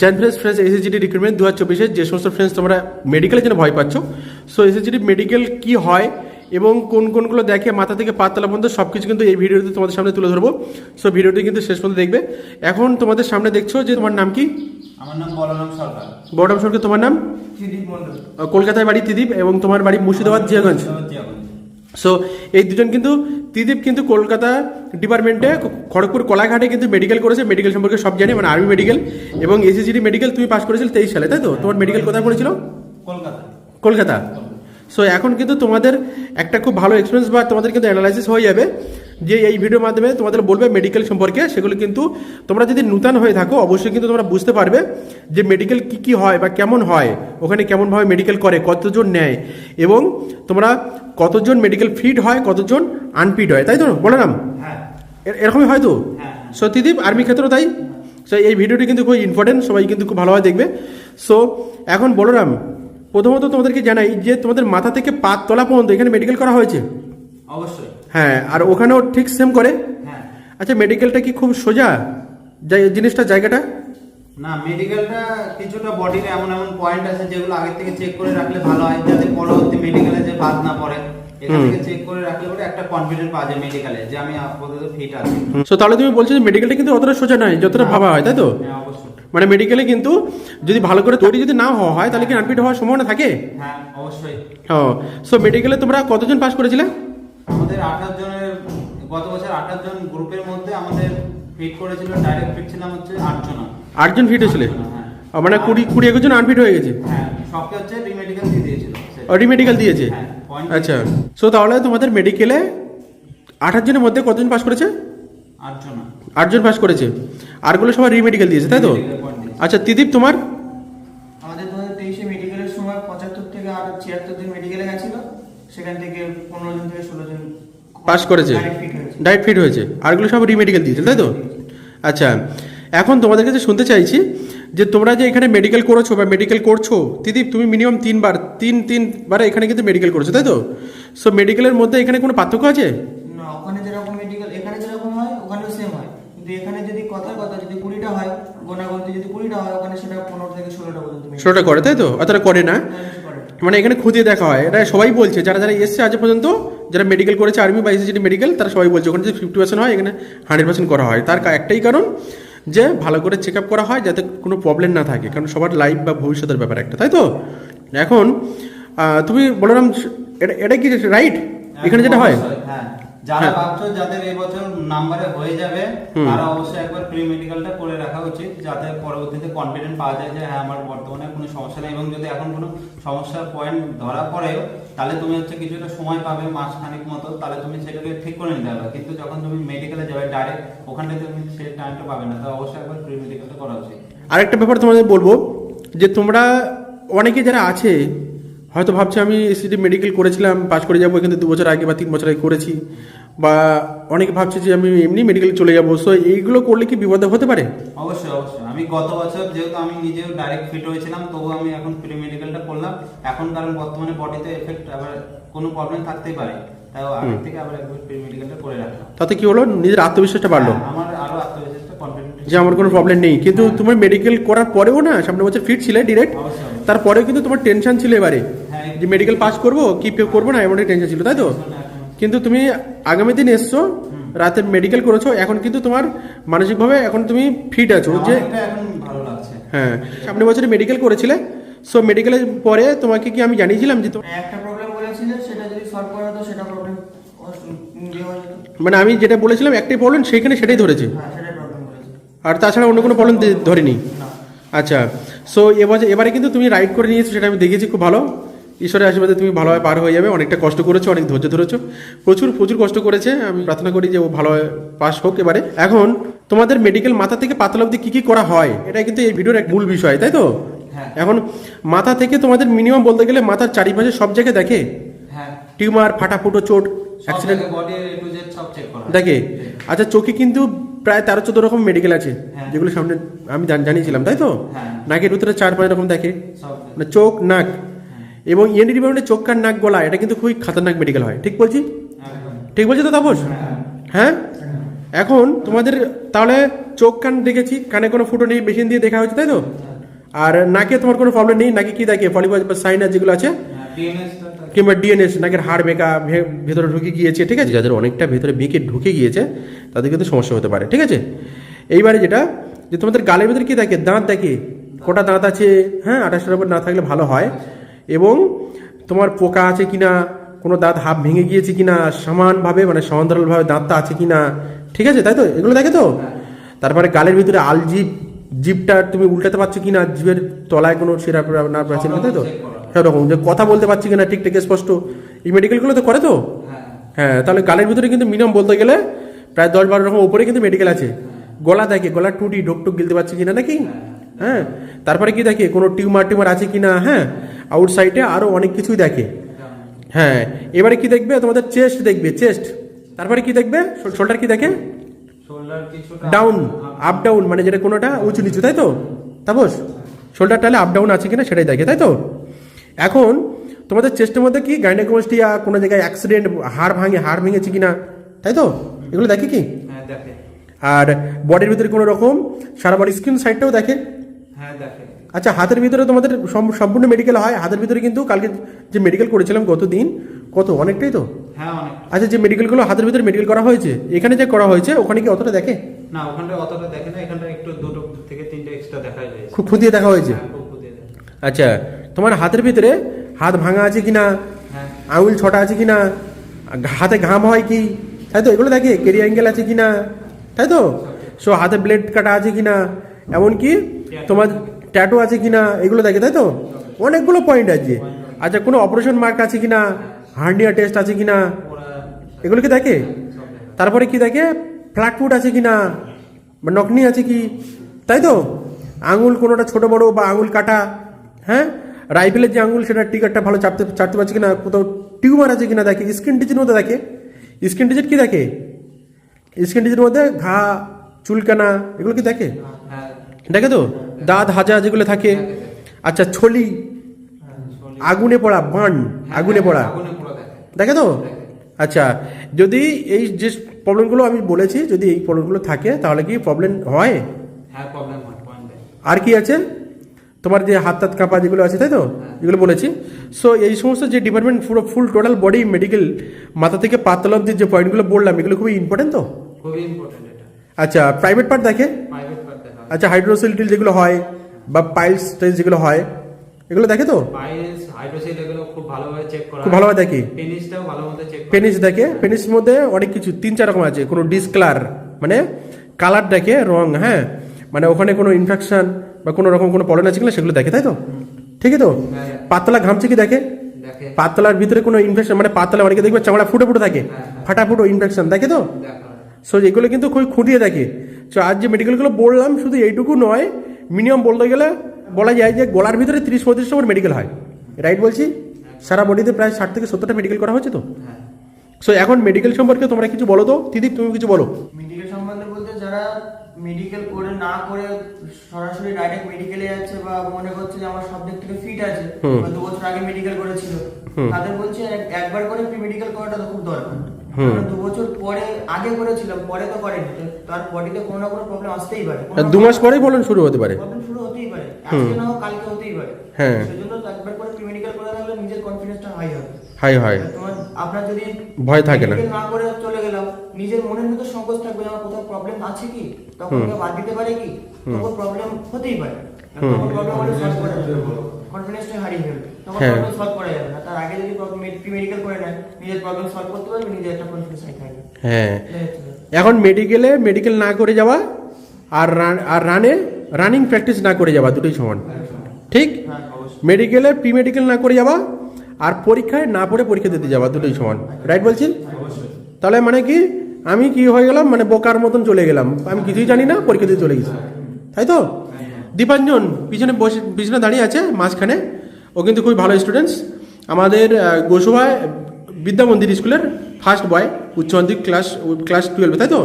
জান friends friends এসএসজিডি recruitment দু হাজার যে সমস্ত ফ্রেন্ডস তোমরা মেডিকেলের জন্য ভয় পাচ্ছ। সো এসএসজিডি মেডিকেল কি হয় এবং কোন কোনগুলো দেখে মাথা থেকে পাতলা পর্যন্ত সব কিছু কিন্তু এই ভিডিওতে তোমাদের সামনে তুলে ধরবো। সো ভিডিওটি কিন্তু শেষ পর্যন্ত দেখবে। এখন তোমাদের সামনে দেখছ যে তোমার নাম কি? আমার নাম বলরাম সরকার। সরকার তোমার নাম? কলকাতায় বাড়ি ত্রিদীপ এবং তোমার বাড়ি মুর্শিদাবাদ জিয়াগঞ্জ। সো এই দুজন কিন্তু ত্রিদীপ কিন্তু কলকাতা ডিপার্টমেন্টে খড়গপুর কলাঘাটে কিন্তু মেডিকেল করেছে মেডিকেল সম্পর্কে সব জানি মানে আর্মি মেডিকেল এবং এসএসজিডি মেডিকেল তুমি পাস করেছিল তেইশ সালে তাই তো? তোমার মেডিকেল কোথায় পড়েছিল? কলকাতা। কলকাতা। সো এখন কিন্তু তোমাদের একটা খুব ভালো এক্সপিরিয়েন্স বা তোমাদের কিন্তু অ্যানালাইসিস হয়ে যাবে। যে এই ভিডিওর মাধ্যমে তোমাদের বলবে মেডিকেল সম্পর্কে সেগুলো কিন্তু তোমরা যদি নূতন হয়ে থাকো অবশ্যই কিন্তু তোমরা বুঝতে পারবে যে মেডিকেল কি কি হয় বা কেমন হয় ওখানে কেমনভাবে মেডিকেল করে কতজন নেয় এবং তোমরা কতজন মেডিকেল ফিট হয় কতজন আনফিট হয় তাই তো? বলে নাম। হ্যাঁ। এরকমই হয় তো? হ্যাঁ। সত্যিদীপ আর্মি ক্ষেত্রেও তাই? সো এই ভিডিওটি কিন্তু খুব ইম্পর্টেন্ট সবাই কিন্তু খুব ভালোভাবে দেখবে। সো এখন বলরাম প্রথমত তোমাদেরকে জানাই যে তোমাদের মাথা থেকে পাত তলা পর্যন্ত এখানে মেডিকেল করা হয়েছে? অবশ্যই। হ্যাঁ আর ওখানেও ঠিক সেম করে? হ্যাঁ। আচ্ছা মেডিকেলটা কি খুব সোজা? জিনিসটা জায়গাটা? না মেডিকেলটা কিছুটা বডির এমন এমন পয়েন্ট আছে যেগুলো আগে থেকে চেক করে রাখলে ভালো হয় যাতে পরবর্তী মেডিকেলে যে বাদ না পড়ে। সো তাহলে তুমি বলছো যে মেডিকেলটা কিন্তু অতটা সোজা নয় যতটা ভাবা হয় তাই তো? হ্যাঁ মানে মেডিকেলে কিন্তু যদি ভালো করে তৈরি যদি না হওয়া হয় তাহলে কি আনফিট হওয়ার সম্ভাবনা থাকে? হ্যাঁ অবশ্যই। ও সো মেডিকেলে তোমরা কতজন পাস করেছিলে? আমাদের আঠাশ জনের গত বছর আঠাশ জন গ্রুপের মধ্যে আমাদের ফিট করেছিল ডাইরেক্ট ফিট ছিলাম হচ্ছে আটজন আটজন ফিট হয়েছিলে? হ্যাঁ। মানে কুড়ি কুড়ি একুশ জন আনফিট হয়ে গেছে? হ্যাঁ সবকে হচ্ছে রিমেডিকেল দিয়ে দিয়েছিল সে। অডি মেডিকেল দিয়েছে? হ্যাঁ, আচ্ছা। সো তাহলে তোমাদের মেডিকেলে আঠাশ জনের মধ্যে কতজন পাস করেছে? আটজন পাস করেছে। আরগুলো সবাই রিমেডিকেল দিয়েছে তাই তো। আচ্ছা তিদীপ তোমার আমাদের দু হাজার তেইশে মেডিকেলের সময় পঁচাত্তর থেকে আর ছিয়াত্তর জন মেডিকেলে গেছিল সেখান থেকে পনেরো জন থেকে ষোলো জন পাস করেছে। ডায়েট ফিট হয়েছে। আরগুলো সব রিমেডিকেল দিয়েছে তাই তো? আচ্ছা এখন তোমাদের কাছে শুনতে চাইছি যে তোমরা যে এখানে মেডিকেল করেছ বা মেডিকেল করছ দিদি তুমি মিনিমাম তিনবার তিন তিনবার এখানে কিন্তু মেডিকেল করেছ তাই তো? সো মেডিকেলের মধ্যে এখানে কোনো পার্থক্য আছে? না ওখানে যেরকম মেডিকেল এখানে যেরকম হয় ওখানেও সেম হয়। কিন্তু এখানে যদি কথার কথা যদি কুড়িটা হয় গোনাগন্তি যদি কুড়িটা হয় ওখানে সেটা পনেরো থেকে ষোলোটা পর্যন্ত ষোলোটা করে তাই তো? অতটা করে না। মানে এখানে খুঁজে দেখা হয়। এটা সবাই বলছে। যারা যারা এসছে আজ পর্যন্ত, যারা মেডিকেল করেছে আর্মি বা এসএসজি মেডিকেল তারা সবাই বলছে। ওখানে যে ফিফটি পার্সেন্ট হয়, এখানে হান্ড্রেড পার্সেন্ট করা হয়। তার একটাই কারণ যে ভালো করে চেক আপ করা হয় যাতে কোনো প্রবলেম না থাকে। কারণ সবার লাইফ বা ভবিষ্যতের ব্যাপার একটা, তাই তো? এখন তুমি বলরাম, এটা এটা কি রাইট এখানে যেটা হয়? হ্যাঁ। যারা হ্যাঁ। ভাবছ যাদের নাম্বারে হয়ে যাবে তারা অবশ্যই একবার প্রি মেডিকেলটা করে রাখা উচিত যাতে পরবর্তীতে কনফিডেন্ট পাওয়া যায় যে হ্যাঁ আমার বর্তমানে কোনো সমস্যা নেই এবং যদি এখন কোনো সমস্যার পয়েন্ট ধরা পড়েও তাহলে তুমি হচ্ছে কিছুটা সময় পাবে মাস খানিক মতো তাহলে তুমি সেটাকে ঠিক করে নিতে পারবে। কিন্তু যখন তুমি মেডিকেলে যাবে ডাইরেক্ট ওখানে তুমি সেই টাইমটা পাবে না তো অবশ্যই একবার প্রি মেডিকেলটা করা উচিত। আরেকটা ব্যাপার তোমাদের বলব যে তোমরা অনেকে যারা আছে হয়তো ভাবছে আমি এসিডি মেডিকেল করেছিলাম পাস করে যাব কিন্তু দু বছর আগে বা তিন বছর আগে করেছি। বা অনেকে ভাবছে যে আমি এমনি মেডিকেল চলে যাব। সো এইগুলো করলে কি বিপদ হতে পারে? অবশ্যই অবশ্যই। আমি গত বছর যেহেতু আমি নিজেও ডাইরেক্ট ফিট হয়েছিলাম তবু আমি এখন প্রি মেডিকেলটা করলাম। এখন কারণ বর্তমানে বডিতে এফেক্ট আবার কোনো প্রবলেম থাকতেই পারে। তাই আগের থেকে আবার একবার প্রি মেডিকেলটা করে রাখলাম। তাতে কি হলো? নিজের আত্মবিশ্বাসটা বাড়লো। হ্যাঁ, আমার আরও যে আমার কোনো প্রবলেম নেই। কিন্তু তোমার মেডিকেল করার পরেও না সামনে বছর ফিট ছিলে ডিরেক্ট। তারপরেও কিন্তু তোমার টেনশন ছিল এবারে। হ্যাঁ যে মেডিকেল পাস করব কি করব না এমন টেনশন ছিল তাই তো? কিন্তু তুমি আগামী দিন এসছো রাতে মেডিকেল করেছ এখন কিন্তু তোমার মানসিকভাবে এখন তুমি ফিট আছো যে হ্যাঁ সামনে বছরে মেডিকেল করেছিলে সো মেডিকেলের পরে তোমাকে কি আমি জানিয়েছিলাম যে তো- একটা প্রবলেম বলেছিলে সেটা যদি সলভ করা হতো সেটা প্রবলেম ইয়ে হয়ে মানে আমি যেটা বলেছিলাম একটাই প্রবলেম সেইখানে সেটাই ধরেছে। হ্যাঁ আর তাছাড়া অন্য কোনো প্রবলেম ধরেনি? আচ্ছা সো এবারে এবারে কিন্তু তুমি রাইড করে নিয়েছো সেটা আমি দেখেছি খুব ভালো। ঈশ্বরের আশীর্বাদে তুমি ভালোভাবে পার হয়ে যাবে অনেকটা কষ্ট করেছ অনেক ধৈর্য ধরেছো। প্রচুর প্রচুর কষ্ট করেছে আমি প্রার্থনা করি যে ও ভালো পাস হোক এবারে। এখন তোমাদের মেডিকেল মাথা থেকে পাতলা অবধি কী কী করা হয়? এটা কিন্তু এই ভিডিওর এক মূল বিষয় তাই তো? হ্যাঁ। এখন মাথা থেকে তোমাদের মিনিমাম বলতে গেলে মাথার চারিপাশে সব জায়গায় দেখে? হ্যাঁ। টিউমার ফাটাফুটো চোট অ্যাক্সিডেন্ট দেখে? আচ্ছা চোখে কিন্তু প্রায় তেরো চোদ্দ রকম মেডিকেল আছে হ্যাঁ। যেগুলো সামনে আমি জানিয়েছিলাম তাই তো? হ্যাঁ। নাকের ভিতরে চার পাঁচ রকম দেখে। মানে চোখ নাক। এবং ইএনডি ডিপার্টমেন্টে চোখ কান নাক গলা এটা কিন্তু খুবই খাতারনাক মেডিকেল হয়। ঠিক বলছি? ঠিক বলছি তো তাপস? হ্যাঁ। এখন তোমাদের তাহলে চোখ কান দেখেছি কানে কোনো ফুটো নেই মেশিন দিয়ে দেখা হচ্ছে তাই তো? আর নাকে তোমার কোনো প্রবলেম নেই নাকি কি দেখে? পলিপাস বা সাইনাস যেগুলো আছে? কিংবা ডিএনএস নাকের হাড় বেঁকা ভেতরে ঢুকে গিয়েছে ঠিক আছে? যাদের অনেকটা ভেতরে বেঁকে ঢুকে গিয়েছে তাদের কিন্তু সমস্যা হতে পারে ঠিক আছে? এইবারে যেটা যে তোমাদের গালের ভিতরে কি দেখে? দাঁত দেখে? কটা দাঁত আছে? হ্যাঁ আঠাশটার উপর না থাকলে ভালো হয়। এবং তোমার পোকা আছে কি না কোনো দাঁত হাফ ভেঙে গিয়েছে কি না সমানভাবে মানে সমান্তরালভাবে দাঁতটা আছে কি না ঠিক আছে তাই তো? এগুলো দেখে তো? তারপরে গালের ভিতরে আলজিপ জিপটা তুমি উল্টাতে পারছ কি না জিভের তলায় কোনো সেরা না কিনা, তাই তো? সেরকম যে কথা বলতে পারছি কিনা ঠিক ঠিক স্পষ্ট। এই মেডিকেলগুলো তো করে তো? হ্যাঁ হ্যাঁ তাহলে গালের ভিতরে কিন্তু মিনিমাম বলতে গেলে প্রায় দশ বারো রকম উপরে কিন্তু মেডিকেল আছে। গলা দেখে গলার টুটি ডোক টুক গিলতে পারছে কিনা নাকি? হ্যাঁ তারপরে কি দেখে কোনো টিউমার টিউমার আছে কিনা? হ্যাঁ আউটসাইডে আরও অনেক কিছুই দেখে। হ্যাঁ এবারে কি দেখবে? তোমাদের চেস্ট দেখবে চেস্ট তারপরে কি দেখবে? শোল্ডার কি দেখে? ডাউন আপ ডাউন মানে যেটা কোনোটা উঁচু নিচু তাই তো? তাপস শোল্ডার টালে আপ ডাউন আছে কিনা সেটাই দেখে তাই তো? এখন তোমাদের চেস্টের মধ্যে কি গাইনোকোস্টিয়া কোনো জায়গায় অ্যাক্সিডেন্ট হাড় ভাঙে হাড় ভেঙেছে কি না তাই তো? এগুলো দেখে কি? হ্যাঁ আর বডির ভিতরে কোনো রকম সারা বডি স্কিন সাইডটাও দেখে? আচ্ছা হাতের ভিতরে তোমাদের সম্পূর্ণ মেডিকেল হয় হাতের ভিতরে কিন্তু কালকে যে মেডিকেল করেছিলাম গত দিন কত অনেকটাই তো? হ্যাঁ আচ্ছা যে মেডিকেলগুলো হাতের ভিতরে মেডিকেল করা হয়েছে এখানে যে করা হয়েছে ওখানে কি অতটা দেখে? না ওখানটা অতটা দেখে না এখানটা একটু দুটো থেকে তিনটে এক্সট্রা দেখা যায় খুব খুঁটিয়ে দেখা হয়েছে? হ্যাঁ। আচ্ছা তোমার হাতের ভিতরে হাত ভাঙা আছে কিনা হ্যাঁ। আঙুল ছটা আছে কিনা হাতে ঘাম হয় কি? তাই তো এগুলো দেখে কেরি অ্যাঙ্গেল আছে কিনা তাই তো? সো হাতে ব্লেড কাটা আছে কিনা এমনকি তোমার ট্যাটু আছে কিনা এগুলো দেখে তাই তো? অনেকগুলো পয়েন্ট আছে। আচ্ছা কোনো অপারেশন মার্ক আছে কিনা হার্নিয়া টেস্ট আছে কিনা ওরা এগুলো কি দেখে? তারপরে কি দেখে? ফ্ল্যাট ফুট আছে কিনা বা নকনি আছে কি? তাই তো? আঙুল কোনোটা ছোট বড় বা আঙুল কাটা হ্যাঁ? রাইফেলের যে আঙুল সেটা টিকারটা ভালো চাপতে চাপতে পারছে কিনা কোথাও টিউমার আছে কিনা দেখে। স্কিন ডিজির মধ্যে দেখে। স্কিন ডিজিট কি দেখে? স্কিন ডিজির মধ্যে ঘা চুলকানা এগুলো কি দেখে? দেখে তো? দাঁত হাজা যেগুলো থাকে। আচ্ছা ছলি। আগুনে পড়া বান আগুনে পড়া। দেখে তো? আচ্ছা যদি এই যে প্রবলেমগুলো আমি বলেছি যদি এই প্রবলেমগুলো থাকে তাহলে কি প্রবলেম হয়? হ্যাঁ আর কি আছে? তোমার যে হাত তাত কাঁপা যেগুলো আছে তাই তো? এগুলো বলেছি। সো এই সমস্ত যে ডিপার্টমেন্ট পুরো ফুল টোটাল বডি মেডিকেল মাথা থেকে পাতলা অব্দি যে পয়েন্টগুলো বললাম এগুলো খুবই ইম্পর্টেন্ট তো? খুবই ইম্পর্টেন্ট আচ্ছা প্রাইভেট পার্ট দেখে? আচ্ছা হাইড্রোসিলটিল যেগুলো হয় বা পাইলস টেস্ট যেগুলো হয় এগুলো দেখে তো? পাইলস হাইড্রোসিল এগুলো খুব ভালোভাবে চেক করা খুব ভালোভাবে দেখি। পেনিসটাও ভালো মতো চেক পেনিস দেখে? পেনিস মধ্যে অনেক কিছু তিন চার রকম আছে। কোনো ডিসকালার মানে কালার দেখে রং হ্যাঁ? মানে ওখানে কোনো ইনফেকশন বা কোনো রকম কোনো প্রবলেম আছে কিনা সেগুলো দেখে তাই তো? ঠিকই তো? হ্যাঁ। পাতলা ঘামছে কি দেখে? দেখে। পাতলার ভিতরে কোনো ইনফেকশন মানে পাতলা অনেকে দেখবে চামড়া ফুটে ফুটে থাকে ফাটা ফুটো ইনফেকশন দেখে তো? সো এগুলো কিন্তু খুবই খুঁটিয়ে দেখে। সো আজ যে মেডিকেলগুলো বললাম শুধু এইটুকু নয় মিনিমাম বলতে গেলে বলা যায় যে গলার ভিতরে তিরিশ পঁয়ত্রিশ নম্বর মেডিকেল হয়। রাইট বলছি? সারা বডিতে প্রায় ষাট থেকে সত্তরটা মেডিকেল করা হচ্ছে তো? হ্যাঁ। সো এখন মেডিকেল সম্পর্কে তোমরা কিছু বলো তো? দিদি তুমি কিছু বলো। মেডিকেল সম্বন্ধে বলতে যারা মেডিকেল করে না করে সরাসরি ডাইরেক্ট মেডিকেলে যাচ্ছে বা মনে করছে যে আমার সব দিক থেকে ফিট আছে দু বছর আগে মেডিকেল করেছিল। তাদের বলছে একবার করে প্রি মেডিকেল করাটা তো খুব দরকার। দু বছর পরে আগে করেছিলাম পরে তো করেনি তার বডিতে কোনো না কোনো প্রবলেম আসতেই পারে। দু মাস পরেই বলুন শুরু হতে পারে। প্রবলেম শুরু হতেই পারে। আজকে না কালকে হতেই পারে। হ্যাঁ। সেজন্য একবার করে প্রি মেডিকেল করে থাকলে নিজের কনফিডেন্সটা হাই হবে। হাই হয় তোমার আপনার যদি ভয় থাকে না। না করে চলে গেলাম নিজের মনের ভিতর সংকোচ থাকবে আমার কোথাও প্রবলেম আছে কি? তখন। বাদ দিতে পারে কি? তখন প্রবলেম হতেই পারে। তখন প্রবলেম হলে সলভ করা কনফিডেন্সটা হারিয়ে ফেলবে তখন হ্যাঁ। প্রবলেম সলভ করা যাবে না। তার আগে যদি প্রি মেডিকেল করে নেয় নিজের প্রবলেম সলভ করতে পারবে নিজের একটা কনফিডেন্স হাই থাকবে হ্যাঁ। এখন মেডিকেলে মেডিকেল না করে যাওয়া আর রান- আর রানে রানিং প্র্যাকটিস না করে যাওয়া দুটোই সমান। ঠিক? হ্যাঁ মেডিকেলে প্রি মেডিকেল না করে যাওয়া আর পরীক্ষায় না পড়ে পরীক্ষা দিতে যাওয়া দুটোই সমান। রাইট বলছি? তাহলে মানে কি? আমি কি হয়ে গেলাম? মানে বোকার মতন চলে গেলাম। আমি কিছুই জানি না পরীক্ষা দিয়ে চলে গেছি। তাই তো? দীপাঞ্জন পিছনে বসে পিছনে দাঁড়িয়ে আছে মাঝখানে। ও কিন্তু খুবই ভালো স্টুডেন্টস আমাদের আহ, গোসবায় বিদ্যা মন্দির স্কুলের ফার্স্ট বয় উচ্চ মাধ্যমিক ক্লাস ক্লাস টুয়েলভে তাই তো?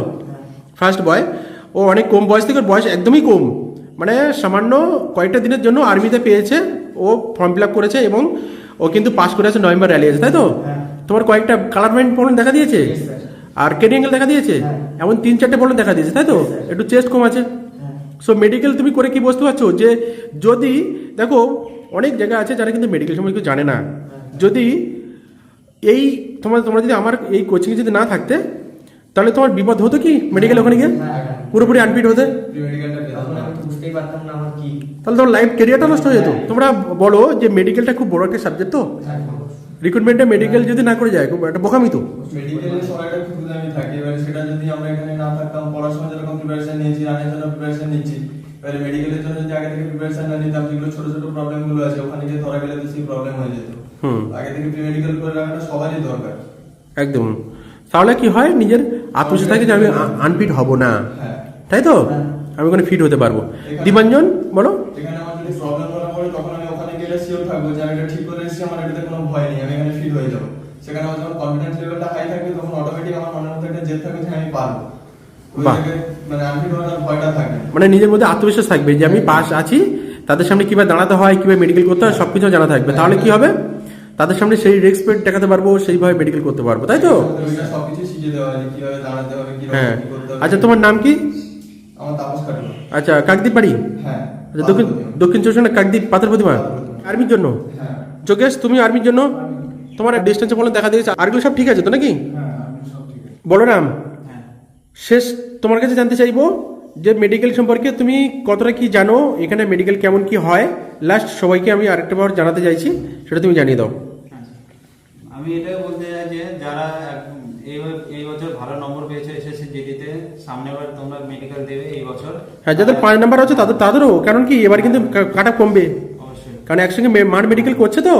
ফার্স্ট বয় ও অনেক কম বয়স থেকে বয়স একদমই কম। মানে সামান্য কয়েকটা দিনের জন্য আর্মিতে পেয়েছে। ও ফর্ম ফিল করেছে এবং ও কিন্তু পাস করে আছে নভেম্বর র্যালি আছে তাই তো? তোমার কয়েকটা কালার মাইন্ড প্রবলেম দেখা দিয়েছে? আর কেডি অ্যাঙ্গেল দেখা দিয়েছে? হ্যাঁ। এমন তিন চারটে প্রবলেম দেখা দিয়েছে তাই তো? একটু চেস্ট কম আছে। হ্যাঁ। সো মেডিকেল তুমি করে কি বুঝতে পারছ? যে যদি দেখো অনেক জায়গা আছে যারা কিন্তু মেডিকেল সম্বন্ধে কেউ জানে না। যদি এই তোমার তোমরা যদি আমার এই কোচিংয়ে যদি না থাকতে তাহলে তোমার বিপদ হতো কি? মেডিকেল ওখানে গিয়ে? হ্যাঁ, হ্যাঁ। পুরোপুরি আনফিট হতে? তাহলে তোমার লাইফ কেরিয়ারটা নষ্ট হয়ে যেত। তোমরা বলো যে মেডিকেলটা খুব বড় একটা সাবজেক্ট তো? রিক্রুটমেন্টে মেডিকেল যদি না করে যায় খুব একটা বোকামি তো। মেডিকেলের সময়টা খুব আমি থাকি। এবারে সেটা যদি আমরা এখানে না থাকতাম পড়াশোনা যেরকম প্রিপারেশন নিয়েছি রানের জন্য প্রিপারেশন নিচ্ছি এবারে মেডিকেলের জন্য যদি আগে থেকে প্রিপারেশন না নিতাম যেগুলো ছোট ছোট প্রবলেমগুলো আছে ওখানে গিয়ে ধরা গেলে তো সেই প্রবলেম হয়ে যেত। আগে থেকে প্রি মেডিকেল করে রাখাটা সবারই দরকার। একদম। তাহলে কি হয়? নিজের আত্মবিশ্বাস থাকে যে আমি আনফিট হব না হ্যাঁ। তাই তো? আমি ওখানে ফিট হতে পারব। দীপাঞ্জন বলো। হয়ে। মানে। মানে নিজের মধ্যে আত্মবিশ্বাস থাকবে যে আমি পাস আছি তাদের সামনে কীভাবে দাঁড়াতে হয় কীভাবে মেডিকেল করতে হয় সবকিছু জানা থাকবে। তাহলে কি হবে? তাদের সামনে সেই রেসপেক্ট দেখাতে পারব সেইভাবে মেডিকেল করতে পারব তাই তো? হয় আচ্ছা তোমার নাম কি? আচ্ছা কাকদ্বীপ বাড়ি? হ্যাঁ আচ্ছা দক্ষিণ দক্ষিণ চব্বিশ পরগনা কাকদ্বীপ পাথর প্রতিমা? আর্মির জন্য? হ্যাঁ। যোগেশ তুমি আর্মির জন্য? তোমার ডিস্টেন্সে বলে দেখা দিয়েছে। আরগুলো সব ঠিক আছে তো নাকি? হ্যাঁ শেষ তোমার কাছে জানতে চাইব যে মেডিকেল সম্পর্কে তুমি কতটা কি জানো এখানে মেডিকেল কেমন কি হয়? লাস্ট সবাইকে আমি আরেকটা বার জানাতে চাইছি সেটা তুমি জানিয়ে দাও। আমি এটাই বলতে চাই যে যারা এই বছর ভালো নম্বর পেয়েছে এসএসসি জিডিতে সামনের বার তোমরা মেডিকেল দেবে এই বছর। হ্যাঁ যাদের পাঁচ নাম্বার আছে তাদের তাদেরও কারণ কি এবার কিন্তু কাটা কমবে। কারণ একসঙ্গে মাঠ মেডিকেল করছে তো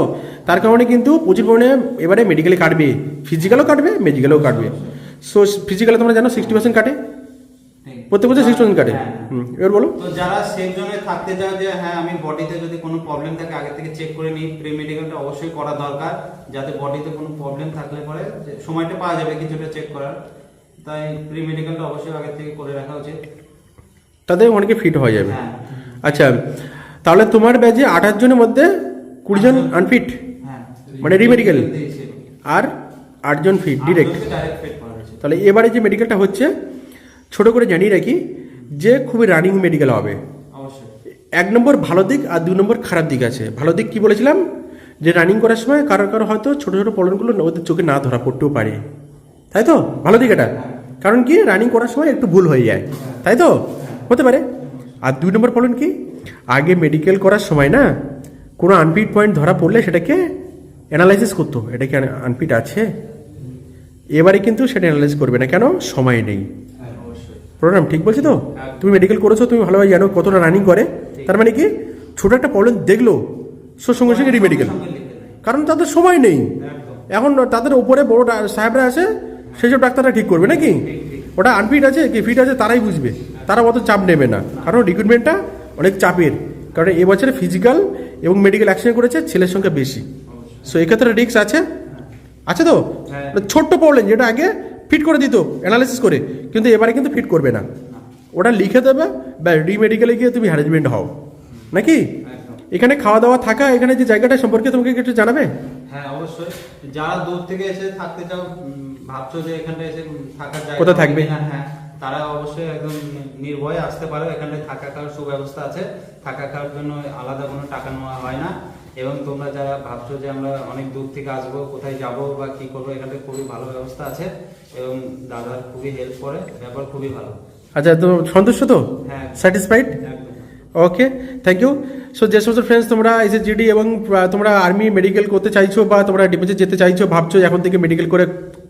তার কারণে কিন্তু প্রচুর পরিমাণে এবারে মেডিকেলে কাটবে। ফিজিক্যালও কাটবে মেডিকেলও কাটবে। সো ফিজিক্যালে তোমরা জানো সিক্সটি পার্সেন্ট কাটে। প্রত্যেক বছর পার্সেন্ট কাটে। হ্যাঁ। হুম এবার বলো। তো যারা সেফ জোনে থাকতে চায় যে হ্যাঁ আমি বডিতে যদি কোনো প্রবলেম থাকে আগে থেকে চেক করে নিই। প্রি মেডিকেলটা অবশ্যই করা দরকার যাতে বডিতে কোনো প্রবলেম থাকলে পরে যে সময়টা পাওয়া যাবে কিছুটা চেক করার। তাই প্রি মেডিকেলটা অবশ্যই আগে থেকে করে রাখা উচিত। তাদের অনেকে ফিট হয়ে যাবে। হ্যাঁ। আচ্ছা তাহলে তোমার ব্যাচে আঠাশ জনের মধ্যে কুড়ি জন আনফিট হ্যাঁ। মানে রিমেডিকেল আর আটজন ফিট ডিরেক্ট তাহলে এবারে যে মেডিকেলটা হচ্ছে ছোট করে জানিয়ে রাখি যে খুবই রানিং মেডিকেল হবে। এক নম্বর ভালো দিক আর দুই নম্বর খারাপ দিক আছে। ভালো দিক কি বলেছিলাম? যে রানিং করার সময় কারও কারও হয়তো ছোট ছোট প্রবলেমগুলো ওদের চোখে না ধরা পড়তেও পারে। তাই তো? ভালো দিক এটা। কারণ কি? রানিং করার সময় একটু ভুল হয়ে যায়। তাই তো? হতে পারে। আর দুই নম্বর প্রবলেম কি? আগে মেডিকেল করার সময় না কোনো আনপিট পয়েন্ট ধরা পড়লে সেটাকে অ্যানালাইসিস করতো এটা কি আনপিট আছে? এবারে কিন্তু সেটা অ্যানালাইজ করবে না। কেন? সময় নেই। প্রোগ্রাম ঠিক বলছি তো? হ্যাঁ। তুমি মেডিকেল করেছ তুমি ভালোভাবে জানো কতটা রানিং করে। তার মানে কি? ছোটো একটা প্রবলেম দেখল সো সঙ্গে সঙ্গে রিমেডিকেল কারণ তাদের সময় নেই। এখন তাদের উপরে বড় সাহেবরা আছে সেই সব ডাক্তাররা ঠিক করবে নাকি? ওটা আনফিট আছে কি ফিট আছে তারাই বুঝবে। তারা অত চাপ নেবে না। কারণ রিক্রুটমেন্টটা অনেক চাপের। কারণ এবছরে ফিজিক্যাল এবং মেডিকেল অ্যাকশন করেছে ছেলের সংখ্যা বেশি। সো এক্ষেত্রে রিস্ক আছে। আছে তো? হ্যাঁ। ছোট্ট প্রবলেম যেটা আগে ফিট করে দিত অ্যানালাইসিস করে। কিন্তু এবারে কিন্তু ফিট করবে না। ওটা লিখে দেবে বা রিমেডিকেলে গিয়ে তুমি হ্যারেজমেন্ট হও। নাকি? এখানে খাওয়া দাওয়া থাকা এখানে যে জায়গাটা সম্পর্কে তোমাকে একটু জানাবে? হ্যাঁ অবশ্যই। যারা দূর থেকে এসে থাকতে চাও ভাবছ যে এখানটা এসে থাকার জায়গা কোথায় থাকবে? হ্যাঁ তারা অবশ্যই একদম নির্ভয়ে আসতে পারো। এখানে থাকা খাওয়ার সুব্যবস্থা আছে। থাকা খাওয়ার জন্য আলাদা কোনো টাকা নেওয়া হয় না। এবং তোমরা যারা ভাবছ যে আমরা অনেক দূর থেকে আসব কোথায় যাব বা কি করব এখানে খুবই ভালো ব্যবস্থা আছে এবং দাদার খুবই হেল্প করে ব্যাপার খুবই ভালো। আচ্ছা তো সন্তুষ্ট তো? হ্যাঁ satisfied okay thank you so যে সমস্ত ফ্রেন্ডস তোমরা এসে জিডি এবং তোমরা আর্মি মেডিকেল করতে চাইছো বা তোমরা ডিফেন্সে যেতে চাইছো ভাবছ এখন থেকে মেডিকেল করে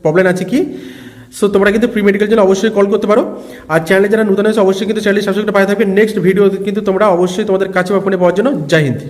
প্রবলেম আছে কি? সো তোমরা কিন্তু প্রি মেডিকেল জন্য অবশ্যই কল করতে পারো। আর চ্যানেলে যারা নতুন আছে অবশ্যই কিন্তু চ্যানেল সাবস্ক্রাইব পাই থাকবে। নেক্সট ভিডিও কিন্তু তোমরা অবশ্যই তোমাদের কাছে বা ফোনে পাওয়ার জন্য জয় হিন্দ।